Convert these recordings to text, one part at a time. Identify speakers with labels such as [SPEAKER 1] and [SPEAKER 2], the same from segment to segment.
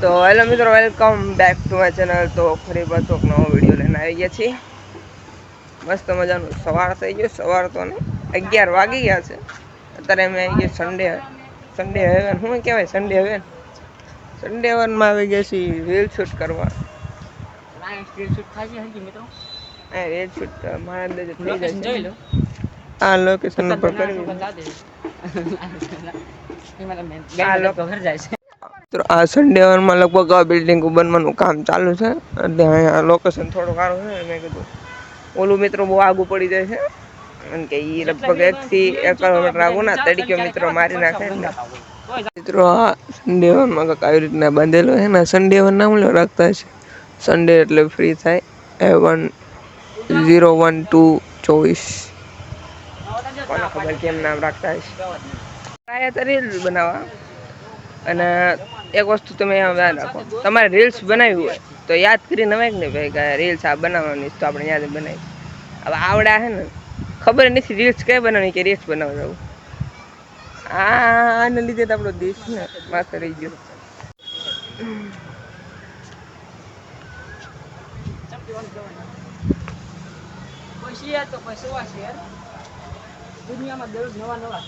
[SPEAKER 1] તો હેલો મિત્રો welcome back to my channel. તો ફરી પાછો એક નવો વીડિયો લઈને આવી ગયા છીએ. મસ્ત મજાનું સવાર થઈ ગયો. સવાર તો નહીં અગિયાર વાગી ગયા છે. અત્યારે અમે આવી ગયા સન્ડે સન્ડે હેવન શું કહેવાય? સન્ડે હેવન સન્ડે હેવનમાં આવી ગયા છીએ રીલ શૂટ કરવા. એ રીલ શૂટ મારા અંદાજે થઈ જાય છે આ લોકેશન ઉપર કરી આ લોકો મિત્રો આ સન્ડે માં લગભગ આ બિલ્ડિંગ બનવાનું કામ ચાલુ છે. એટલે અહીંયા લોકેશન થોડું સારું છે. મેં કીધું ઓલું મિત્રો બહુ આગું પડી જાય છે. કારણ કે એ લગભગ એકથી એક કિલોમીટર આગું ના તડીકે મિત્રો મારી નાખે મિત્રો આ સન્ડે માં કંઈક આવી રીતના બાંધેલો છે ને સન્ડે વન નામ રાખતા છે સન્ડે એટલે ફ્રી થાય. A one zero one two ચોવીસ. કોને ખબર કેમ નામ રાખતા છે ટ્રાય તો રીલ બનાવવા. અને એક વસ્તુ તમે ધ્યાન રાખો. તમારે રીલ્સ બનાવી હોય, તો યાદ કરીને નવાય ને ભાઈ કે રીલ્સ આ બનાવવાની તો આપણે યાદ બનાવી. હવે આવડા છે ને, ખબર નથી રીલ્સ કઈ બનાવવાની કે રીલ્સ બનાવવા જવું આને લીધે તો આપણો દેશ ને માથે રહી ગયો.
[SPEAKER 2] દુનિયામાં દરરોજ નવા નવા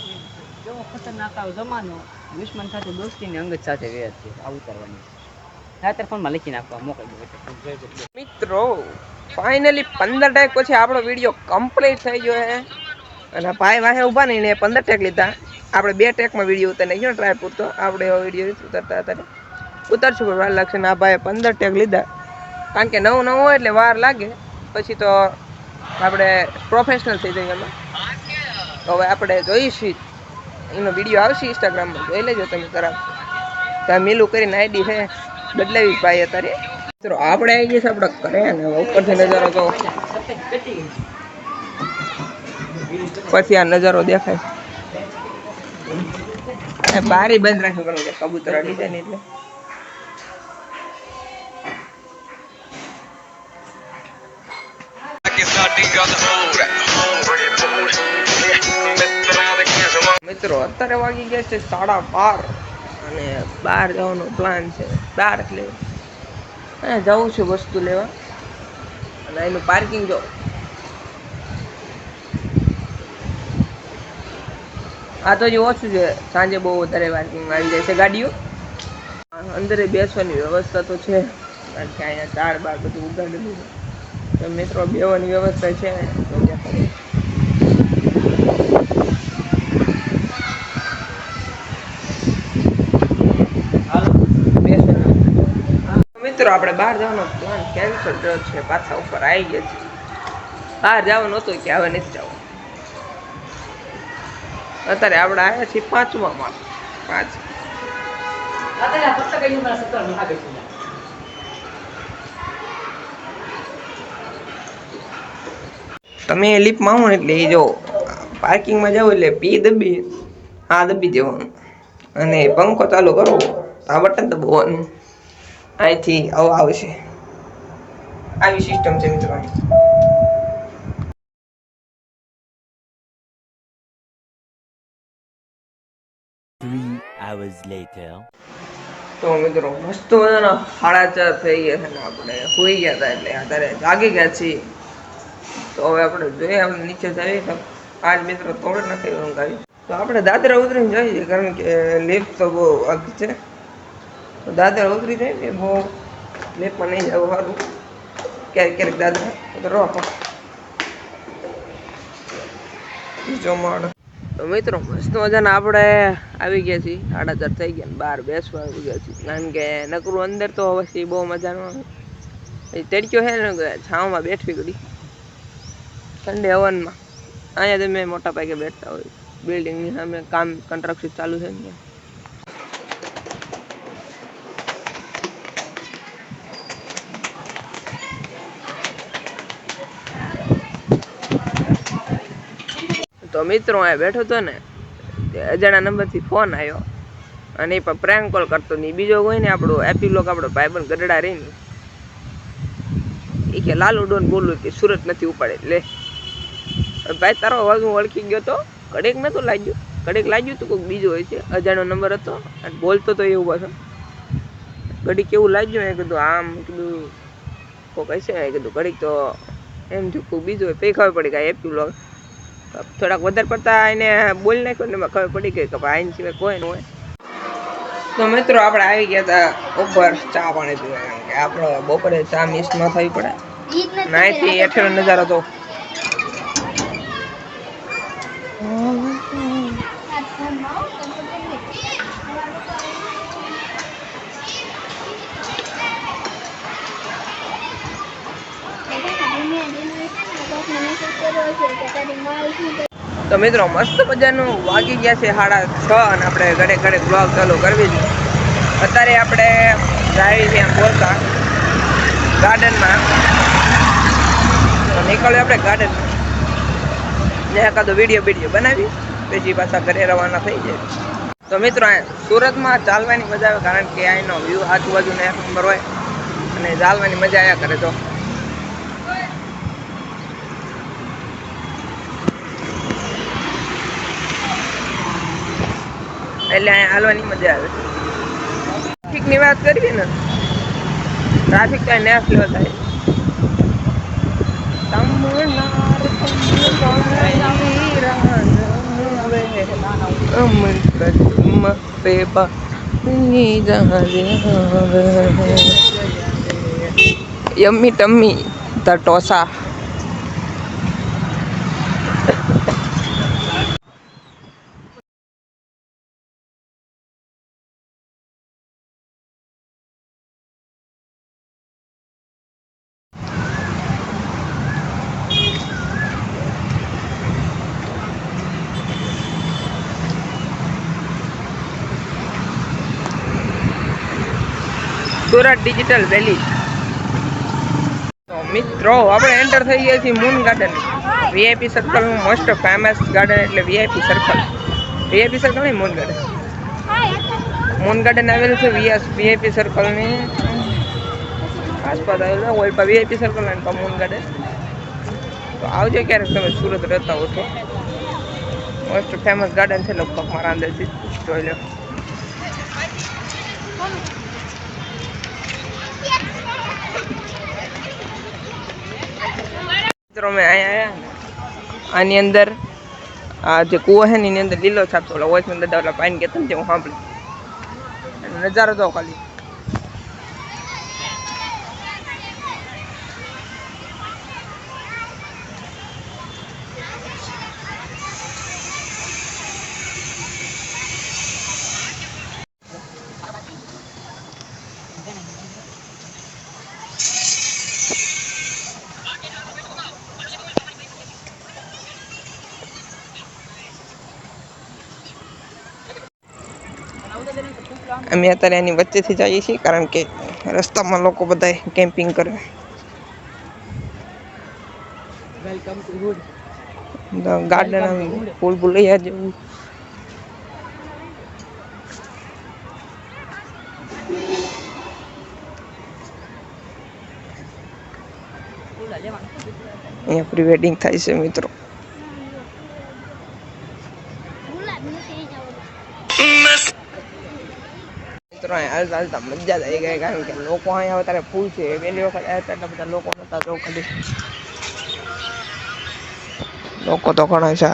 [SPEAKER 2] જમો ખતરનાક આવો જમાનો. દુશ્મન સાથે દોસ્તીની અંગત સાથે વેર છે. આ ઉતારવાની રાત્રે ફોનમાં લખી નાખવા મોકલી દો
[SPEAKER 1] મિત્રો ફાઇનલી પંદર ટેક પછી આપણો વીડિયો કમ્પ્લીટ થઈ ગયો છે અને ભાઈ વાહે ઊભા નહીં ને પંદર ટેક લીધા. આપણે બે ટેકમાં વીડિયો ઉતારી નાખ્યો ટ્રાય પૂરતો. આપણે એવો વીડિયો ઉતરતા હતા ઉતરશું પણ વાર લાગશે ને આ ભાઈએ પંદર ટેક લીધા. કારણ કે નવું નવું હોય એટલે વાર લાગે. પછી તો આપણે પ્રોફેશનલ થઈ જઈએ એમાં. હવે આપણે જોઈશું. એનો વીડિયો આવશે ઇન્સ્ટાગ્રામમાં જોઈ લેજો તમે તરફ ત્યાં મેલું કરીને આઈડી છે, બદલાવી ભાઈ અત્યારે. મિત્રો, આપણે આવી છે આપણે કરે ને ઉપરથી નજારો જો પછી આ નજારો દેખાય. બારી બંધ રાખ્યું કારણ કે કબૂતર અડી જાય ને એટલે. મિત્રો, અત્યારે વાગી ગયા છે સાડા બાર અને બહાર જવાનો પ્લાન છે. બહાર એટલે અહીંયા જવું છે વસ્તુ લેવા. અને એનું પાર્કિંગ જો. આ તો જે ઓછું છે. સાંજે બહુ વધારે પાર્કિંગ આવી જાય છે ગાડીઓ. અંદર બેસવાની વ્યવસ્થા તો છે. કારણ કે અહીંયા ઝાડ બાર બધું ઉગાડેલું છે. મિત્રો, બેવાની વ્યવસ્થા છે. તો ત્યાં કરીએ. મિત્રો આપણે બહાર જવાનો પ્લાન કેન્સલ થયો છે. પાછા ઉપર આવી ગયા છે બહાર જવાનું હતું કે હવે નથી જવું અત્યારે આપણે આવ્યા છીએ પાંચમા માં પાંચ તમે લિફ્ટમાં આવો ને એટલે એ જો પાર્કિંગમાં જાવ એટલે પી દબી આ દબી દેવાનું. અને પંખો ચાલુ કરો આ બટન દબાવવાનું. અહીંથી આવો આવશે આવી સિસ્ટમ છે મિત્રો.
[SPEAKER 3] Three hours later.
[SPEAKER 1] તો મિત્રો મસ્ત મજાના સાડા ચાર થઈ ગયા છે ને આપણે. સુઈ ગયા હતા એટલે અત્યારે જાગી ગયા છીએ. તો હવે આપણે જોઈએ આપણે નીચે જઈએ તો આજ મિત્રો તોડ નથી ઊંઘ આવી તો આપણે દાદરા ઉતરીને જઈએ કારણ કે લિફ્ટ તો બહુ અઘરી છે. તો દાદર ઉતરી જાય ને બહુ લેપમાં નહીં જવું સારું ક્યારેક ક્યારેક દાદર ઉતરો બીજો માળ. તો મિત્રો, મસ્ત મજાના આપણે આવી ગયા છીએ. સાડા ચાર થઈ ગયા બહાર બેસવા આવી ગયા છીએ. કારણ કે નકરું અંદર તો પછી બહુ મજાનું તડક્યો છે ને છાવમાં બેઠવી ગઈ ઠંડે હવનમાં. અહીંયા તમે મોટા પાકે બેઠતા હોય. બિલ્ડિંગની સામે કામ કન્સ્ટ્રક્શન ચાલુ છે ને મિત્રો અહીંયા બેઠો હતો ને અજાણા નંબરથી ફોન આવ્યો અને એ પણ પ્રેન્ક કોલ કરતો નહીં બીજો કોઈ ને આપણો એપી લોક આપણો ભાઈબંધ ગઢડા રહીને એ કે લાલુ ડોન બોલું કે સુરત નથી ઉપાડે. લે. ભાઈ તારો અવાજ હું ઓળખી ગયો તો કડેક નહોતું લાગ્યું. કડેક લાગ્યું તું કોઈક બીજો હોય છે, અજાણ્યો નંબર હતો. અને બોલતો તો એવું પાછો ઘડીક એવું લાગ્યું, મેં કીધું, આમ કીધું કોઈક હશે? મેં કીધું, ઘડીક તો એમ થયું, કોઈ બીજું હોય પે ખબર પડી કે એપી વ્લોગ થોડાક વધારે પડતા એને બોલ નાખ્યો ને એમાં ખબર પડી ગઈ કે ભાઈ આની સિવાય કોઈ ન હોય. તો મિત્રો આપણે આવી ગયા હતા ઉપર ચા પાણી પીવા કારણ કે આપણે બપોરે ચા મિસ ન થવી પડે. નાઈથી હેઠળ નજારો તો તો મિત્રો, મસ્ત મજાનું વાગી ગયા છે સાડા છ અને આપણે ઘડે ઘડે બ્લોગ ચાલુ કરવી છે. અત્યારે આપણે જાય છે બોલતા ગાર્ડનમાં. નીકળ્યો આપણે ગાર્ડનમાં. ને એકાદો વીડિયો વીડિયો બનાવી, પછી પાછા ઘરે રવાના થઈ જાય. તો મિત્રો સુરતમાં ચાલવાની મજા આવે કારણ કે અહીંનો વ્યૂ આજુબાજુનો એક નંબર હોય અને ચાલવાની મજા આવ્યા કરે તો. એટલે અહીંયા હાલવાની મજા આવે ટ્રાફિકની વાત કરીએ ને ટ્રાફિક તો નેક્સ્ટ લેવલ થાય Aman yummy tummy the dosa Surat digital valley તો મિત્રો આપણે એન્ટર થઈ ગયા છીએ મૂન ગાર્ડન વીઆઈપી સર્કલનું મોસ્ટ ફેમસ ગાર્ડન એટલે વીઆઈપી સર્કલ વીઆઈપી સર્કલ નહીં મૂન ગાર્ડન મૂન ગાર્ડન આવેલું છે વીએસ વીઆઈપી સર્કલની આસપાસ આવેલું છે. ઓલ વીઆઈપી સર્કલ અને મૂન ગાર્ડન તો આવજો ક્યારેક તમે સુરત રહેતા હો તો. મોસ્ટ ફેમસ ગાર્ડન છે લગભગ મારા અંદરથી. જોઈ લો. મિત્રો મેં આવ્યા આની અંદર આ જે કૂવો છે ને, એની અંદર લીલો છાપ ઓલા વોચમેન દાદા ઓલા પાણી કહેતા ને જે હું સાંભળી. નજારો તો ખાલી. અમે અત્યારે એની વચ્ચેથી જઈએ છીએ કારણ કે રસ્તામાં લોકો બધા કેમ્પિંગ કરે.
[SPEAKER 2] વેલકમ ટુ હુડ
[SPEAKER 1] ગાર્ડન ફૂલ ભૂલૈયા જેવું. અહીંયા પ્રી વેડિંગ થાય છે મિત્રો. મિત્રો હાલતા હાલતા મજા થઈ ગઈ કારણ કે લોકો અહીંયા અત્યારે ફૂલ છે. પહેલી વખત આવ્યા હતા બધા લોકો નતા જો ખાલી. લોકો તો ઘણા છે.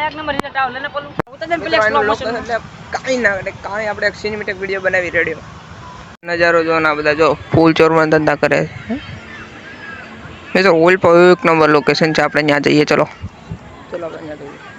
[SPEAKER 2] એક નંબર રિઝલ્ટ આવ પેલું ઉતર પેલા
[SPEAKER 1] કાંઈ ના કાંઈ આપણે એક સિનેમેટિક વીડિયો બનાવી રેડિયો નજારો જો ના બધા જો ફૂલ ચોરમાં ધંધા કરે છે. મિત્રો ઓલ પર એક નંબર લોકેશન છે. આપણે ત્યાં જઈએ, ચલો. ચલો, આપણે ત્યાં જઈએ.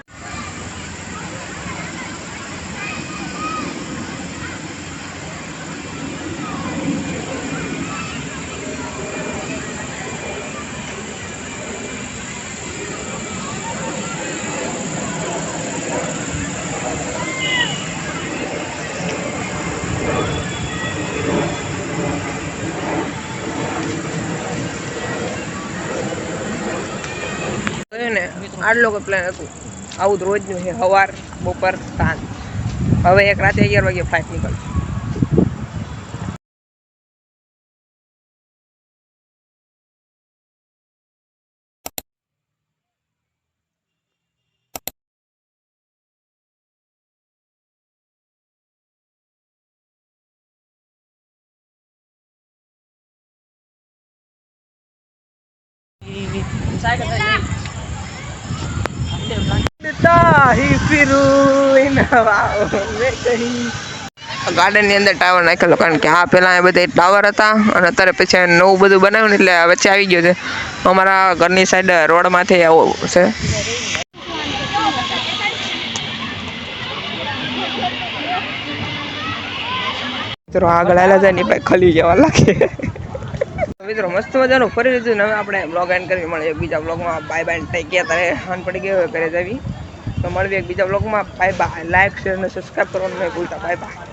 [SPEAKER 1] આટલો કોઈ પ્લાન હતું. આવું જ રોજનું છે, સવાર, બપોર, સાંજ. હવે એક રાતે અગિયાર વાગે ફ્લાઇટ નીકળશે.
[SPEAKER 2] સાઈડ
[SPEAKER 1] ગાર્ડનની અંદર ટાવર નાખેલો, કારણ કે આ પેલા એ બધા ટાવર હતા અને અત્યારે પછી નવું બધું બનાવ્યું એટલે વચ્ચે આવી ગયો છે. અમારા ઘરની સાઈડ રોડમાંથી આવો છે. આગળ આવેલા જાય ને ભાઈ ખલી જવા લાગે. મિત્રો, મસ્ત મજાનું ફરી લીધું હવે આપણે બ્લોગ એન્ડ કરી મળીએ બીજા બ્લોગમાં બાય બાય ટેક કેર તારે હાન પડી ગયો ઘરે જવી. તો મળવી એક બીજા બ્લોગમાં બાય બાય લાઈક શેર અને સબસ્ક્રાઈબ કરવાનું નહીં ભૂલતા. Bye bye